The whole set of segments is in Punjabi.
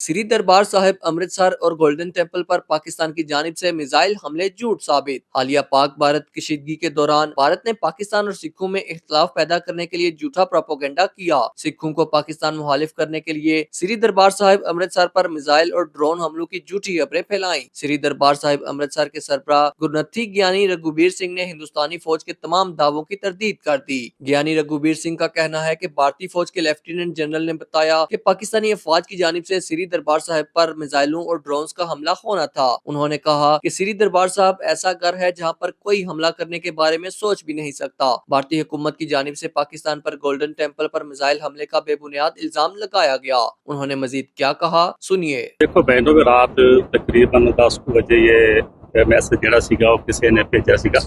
سری دربار صاحب امرتسر اور گولڈن ٹیمپل پر پاکستان کی جانب سے میزائل حملے جھوٹ ثابت۔ حالیہ پاک بھارت کشیدگی کے دوران بھارت نے پاکستان اور سکھوں میں اختلاف پیدا کرنے کے لیے جھوٹا پروپوگنڈا کیا۔ سکھوں کو پاکستان مخالف کرنے کے لیے سری دربار صاحب امرتسر پر میزائل اور ڈرون حملوں کی جھوٹی خبریں پھیلائیں۔ سری دربار صاحب امرتسر کے سربراہ گرنتھی گیانی رگوبیر سنگھ نے ہندوستانی فوج کے تمام دعووں کی تردید کر دی۔ گیانی رگوبیر سنگھ کا کہنا ہے کہ بھارتی فوج کے لیفٹیننٹ جنرل نے بتایا کہ پاکستانی افواج کی جانب سے سری دربار صاحب پر میزائلوں اور ڈرونز کا حملہ ہونا تھا۔ انہوں نے کہا کہ سری دربار صاحب ایسا گھر ہے جہاں پر کوئی حملہ کرنے کے بارے میں سوچ بھی نہیں سکتا۔ بھارتی حکومت کی جانب سے پاکستان پر گولڈن ٹیمپل پر میزائل حملے کا بے بنیاد الزام لگایا گیا۔ انہوں نے مزید کیا کہا؟ سنیے۔ دیکھو بہنوں، میں رات تقریباً دس بجے یہ میسج جڑا سیگا اور کسی نے بھیجا سیگا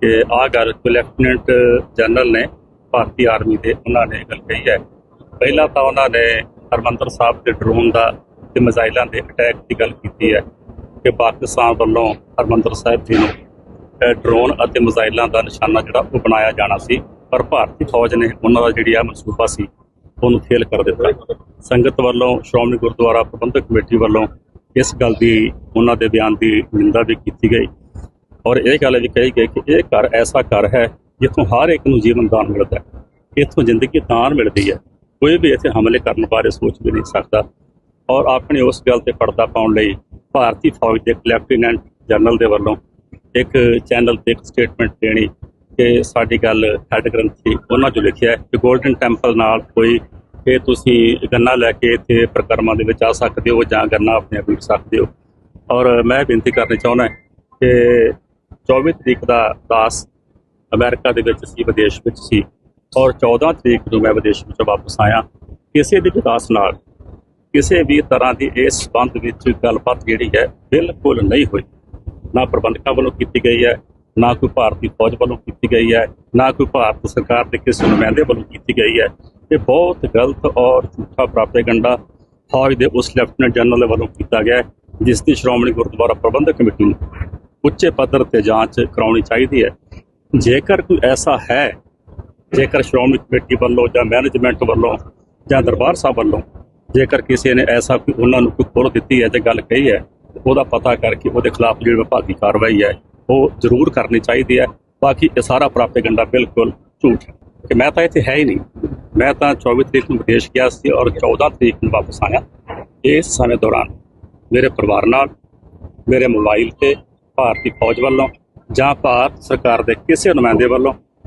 کہ آ کر لیفٹیننٹ جنرل نے بھارتی آرمی دے انہوں نے گل کہی ہے۔ پہلا ਤਾਂ انہوں نے ਹਰਮੰਦਰ ਸਾਹਿਬ ਦੇ ਡਰੋਨ ਦਾ ਤੇ ਮਿਜ਼ਾਈਲਾਂ ਦੇ ਅਟੈਕ ਦੀ ਗੱਲ ਕੀਤੀ ਹੈ ਕਿ ਪਾਕਿਸਤਾਨ ਵੱਲੋਂ ਹਰਮੰਦਰ ਸਾਹਿਬ ਜੀ ਨੂੰ ਡਰੋਨ ਅਤੇ ਮਿਜ਼ਾਈਲਾਂ ਦਾ ਨਿਸ਼ਾਨਾ ਜਿਹੜਾ ਉਹ ਬਣਾਇਆ ਜਾਣਾ ਸੀ, ਪਰ ਭਾਰਤੀ ਫੌਜ ਨੇ ਉਹਨਾਂ ਦਾ ਜਿਹੜੀ ਆ ਮਨਸੂਬਾ ਸੀ, ਉਹਨੂੰ ਫੇਲ ਕਰ ਦਿੱਤਾ। ਸੰਗਤ ਵੱਲੋਂ ਸ਼੍ਰੋਮਣੀ ਗੁਰਦੁਆਰਾ ਪ੍ਰਬੰਧਕ ਕਮੇਟੀ ਵੱਲੋਂ ਇਸ ਗੱਲ ਦੀ ਉਹਨਾਂ ਦੇ ਬਿਆਨ ਦੀ ਨਿੰਦਾ ਵੀ ਕੀਤੀ ਗਈ ਔਰ ਇਹ ਗੱਲ ਵੀ ਕਹੀ ਗਈ ਕਿ ਇਹ ਘਰ ਐਸਾ ਘਰ ਹੈ ਜਿੱਥੋਂ ਹਰ ਇੱਕ ਨੂੰ ਜੀਵਨ ਦਾਨ ਮਿਲਦਾ ਹੈ, ਇੱਥੋਂ ਜ਼ਿੰਦਗੀ ਦਾਨ ਮਿਲਦੀ ਹੈ। ਕੋਈ ਵੀ ਇੱਥੇ ਹਮਲੇ ਕਰਨ ਬਾਰੇ ਸੋਚ ਵੀ ਨਹੀਂ ਸਕਦਾ। ਔਰ ਆਪਣੀ ਉਸ ਗੱਲ ਤੇ ਪਰਦਾ ਪਾਉਣ ਲਈ ਭਾਰਤੀ ਫੌਜ ਦੇ ਇੱਕ ਲੈਫਟੀਨੈਂਟ ਜਨਰਲ ਦੇ ਵੱਲੋਂ ਇੱਕ ਚੈਨਲ ਤੇ ਇੱਕ ਸਟੇਟਮੈਂਟ ਦੇਣੀ ਕਿ ਸਾਡੀ ਗੱਲ ਹੈਡ ਗ੍ਰੰਥੀ ਉਹਨਾਂ ਜੋ ਲਿਖਿਆ ਹੈ ਕਿ 골ਡਨ ਟੈਂਪਲ ਨਾਲ ਕੋਈ ਕਿ ਤੁਸੀਂ ਗੰਨਾ ਲੈ ਕੇ ਇੱਥੇ ਪ੍ਰਕਰਮਾਂ ਦੇ ਵਿੱਚ ਆ ਸਕਦੇ ਹੋ ਜਾਂ ਗੰਨਾ ਆਪਣੇ ਆਪ ਲਿਖ ਸਕਦੇ ਹੋ। ਔਰ ਮੈਂ ਬੇਨਤੀ ਕਰਨੀ ਚਾਹੁੰਦਾ ਕਿ 24 ਤਰੀਕ ਦਾ ਦਾਸ ਅਮਰੀਕਾ ਦੇ ਵਿੱਚ ਸੀ, ਵਿਦੇਸ਼ ਵਿੱਚ ਸੀ। ਔਰ 14 ਤਰੀਕ ਨੂੰ ਮੈਂ ਵਿਦੇਸ਼ ਵਿੱਚੋਂ ਵਾਪਸ ਆਇਆ। ਕਿਸੇ ਵੀ ਵਿਕਾਸ ਨਾਲ ਕਿਸੇ ਵੀ ਤਰ੍ਹਾਂ ਦੀ ਇਸ ਸੰਬੰਧ ਵਿੱਚ ਗੱਲਬਾਤ ਜਿਹੜੀ ਹੈ ਬਿਲਕੁਲ ਨਹੀਂ ਹੋਈ। ਨਾ ਪ੍ਰਬੰਧਕਾਂ ਵੱਲੋਂ ਕੀਤੀ ਗਈ ਹੈ, ਨਾ ਕੋਈ ਭਾਰਤੀ ਫੌਜ ਵੱਲੋਂ ਕੀਤੀ ਗਈ ਹੈ, ਨਾ ਕੋਈ ਭਾਰਤ ਸਰਕਾਰ ਦੇ ਕਿਸੇ ਨੁਮਾਇੰਦੇ ਵੱਲੋਂ ਕੀਤੀ ਗਈ ਹੈ। ਇਹ ਬਹੁਤ ਗਲਤ ਔਰ ਝੂਠਾ ਪ੍ਰਾਪੇਗੰਡਾ ਫੌਜ ਦੇ ਉਸ ਲੈਫਟੀਨੈਂਟ ਜਨਰਲ ਵੱਲੋਂ ਕੀਤਾ ਗਿਆ ਜਿਸ ਦੀ ਸ਼੍ਰੋਮਣੀ ਗੁਰਦੁਆਰਾ ਪ੍ਰਬੰਧਕ ਕਮੇਟੀ ਨੂੰ ਉੱਚੇ ਪੱਧਰ ਤੇ ਜਾਂਚ ਕਰਾਉਣੀ ਚਾਹੀਦੀ ਹੈ। ਜੇਕਰ ਕੋਈ ਐਸਾ ਹੈ ਜੇਕਰ ਸ਼੍ਰੋਮਣੀ ਕਮੇਟੀ ਵੱਲੋਂ ਜਾਂ ਮੈਨੇਜਮੈਂਟ ਵੱਲੋਂ ਜਾਂ ਦਰਬਾਰ ਸਾਹਿਬ ਵੱਲੋਂ ਜੇਕਰ ਕਿਸੇ ਨੇ ਐਸਾ ਕੋਈ ਉਹਨਾਂ ਨੂੰ ਕੋਈ ਖੋਲ ਦਿੱਤੀ ਹੈ ਤੇ ਗੱਲ ਕਹੀ ਹੈ, ਉਹਦਾ ਪਤਾ ਕਰਕੇ ਉਹਦੇ ਖਿਲਾਫ ਜਿਹੜੀ ਵਿਭਾਗੀ ਕਾਰਵਾਈ ਹੈ, ਉਹ ਜ਼ਰੂਰ ਕਰਨੀ ਚਾਹੀਦੀ ਹੈ। ਬਾਕੀ ਇਹ ਸਾਰਾ ਪ੍ਰਾਪੇਗੰਡਾ ਬਿਲਕੁਲ ਝੂਠ ਹੈ। ਕਿ ਮੈਂ ਤਾਂ ਇੱਥੇ ਹੈ ਹੀ ਨਹੀਂ। ਮੈਂ ਤਾਂ 24 ਤਰੀਕ ਨੂੰ ਵਿਦੇਸ਼ ਗਿਆ ਸੀ ਔਰ 14 ਤਰੀਕ ਨੂੰ ਵਾਪਸ ਆਇਆ। ਇਸ ਸਮੇਂ ਦੌਰਾਨ ਮੇਰੇ ਪਰਿਵਾਰ ਨਾਲ, ਮੇਰੇ ਮੋਬਾਈਲ ਤੇ ਭਾਰਤੀ ਫੌਜ ਵੱਲੋਂ ਜਾਂ ਭਾਰਤ ਸਰਕਾਰ ਦੇ ਕਿਸੇ ਨੁਮਾਇੰਦੇ ਵੱਲੋਂ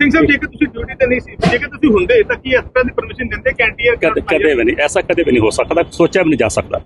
ਸਿੰਘ ਸਾਹਿਬ ਜੇਕਰ ਤੁਸੀਂ ਡਿਊਟੀ ਤੇ ਨਹੀਂ ਸੀ ਜੇਕਰ ਤੁਸੀਂ ਹੁੰਦੇ ਤਾਂ ਕੀ ਇਸ ਤਰ੍ਹਾਂ ਦੀ ਪਰਮਿਸ਼ਨ ਦਿੰਦੇ? ਕਦੇ ਕਦੇ ਵੀ ਨਹੀਂ ਐਸਾ ਕਦੇ ਵੀ ਨਹੀਂ ਹੋ ਸਕਦਾ ਸੋਚਿਆ ਵੀ ਨਹੀਂ ਜਾ ਸਕਦਾ।